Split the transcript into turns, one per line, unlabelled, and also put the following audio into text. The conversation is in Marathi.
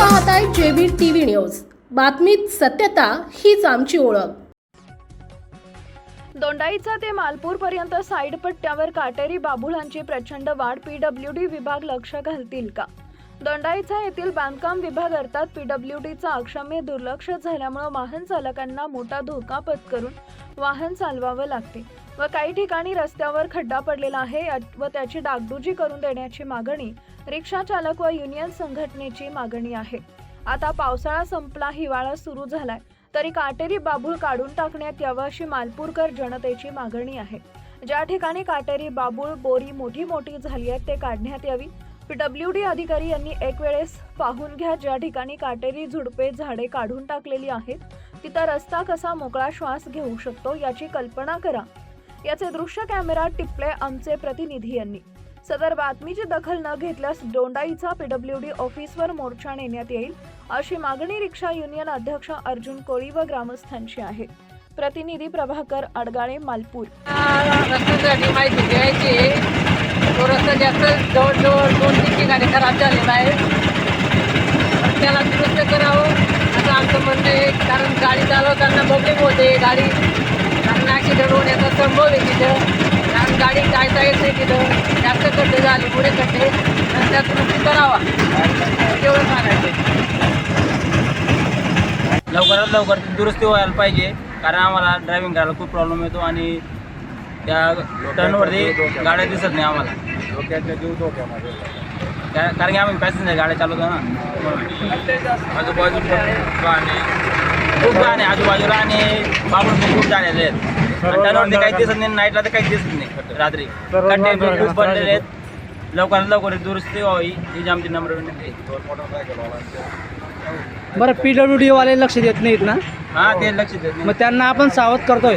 पाहत आहे जेबी टीव्ही न्यूज. बातमीत सत्यता हीच आमची ओळख.
दोंडाईचा ते मालपूर पर्यंत साईड पट्ट्यावर काटेरी बाबुळांची प्रचंड वाढ पीडब्ल्यूडी विभाग लक्ष घालतील का? दंडाईचा येथील बांधकाम विभाग अर्थात पीडब्ल्यूडीचा अक्षम्य दुर्लक्ष झाल्यामुळे वाहन चालकांना मोठा धोका पत्करून वाहन चालवावं लागते व काही ठिकाणी रस्त्यावर खड्डा पडलेला आहे व त्याची डागडुजी करून देण्याची मागणी रिक्षा चालक व युनियन संघटनेची मागणी आहे. आता पावसाळा संपला हिवाळा सुरू झालाय. तरी काटेरी बाबूळ काढून टाकण्यात यावं अशी मालपूरकर जनतेची मागणी आहे. ज्या ठिकाणी काटेरी बाबूळ बोरी मोठी मोठी झाली आहेत ते काढण्यात यावी. पीडब्ल्यूडी अधिकारी यांनी एक वेळेस पाहून घ्या ज्या ठिकाणी काटेरी झुडपे झाडे काढून टाकलेली आहेत तिथं रस्ता कसा मोकळा श्वास घेऊ शकतो याची कल्पना करा. याचे दृश्य कॅमेरा टिपले आमचे प्रतिनिधी यांनी. सदर बातमीची दखल न घेतल्यास डोंडाईचा पीडब्ल्यू डी ऑफिसवर मोर्चा नेण्यात येईल अशी मागणी रिक्षा युनियन अध्यक्ष अर्जुन कोळी व ग्रामस्थांची आहे. प्रतिनिधी प्रभाकर अडगाळे मालपूर.
रस्त्यासाठी माहिती तो रस्ता जास्त जवळजवळ दोन तीन ठिकाणी खराब झालेला आहे. त्याला दुरुस्त करावं असं आमचं म्हणणं आहे. कारण गाडी चालवताना प्रॉब्लेम होते. गाडी कारण ॲक्सिडेंट होण्याचा संभव आहे तिथं. कारण गाडी जायचा येत नाही तिथं. जास्त खड्डे झाले पुढे खड्डे. त्या दुरुस्ती करावा. एवढं सांगायचं
लवकरात लवकर दुरुस्ती व्हायला पाहिजे. कारण आम्हाला ड्रायव्हिंग करायला खूप प्रॉब्लेम येतो आणि त्या टर्नवरती गाड्या दिसत नाही आम्हाला. त्या- कारण की आम्ही पॅसेंजर गाड्या चालवतो ना. खूप गाणे. आजूबाजूला आणि पण खूप झालेले आहेत. टर्नवरती काही दिसत नाही नाईटला तर काही दिसत नाही. रात्री. पण खूप बनलेले आहेत. लवकरात लवकर दुरुस्ती व्हावी. ही जी आमची नम्र विनंती.
बरं पी डब्ल्यू डी वाले लक्ष देत नाहीत ना?
हा ते लक्ष देत नाही.
मग त्यांना आपण सावध करतोय.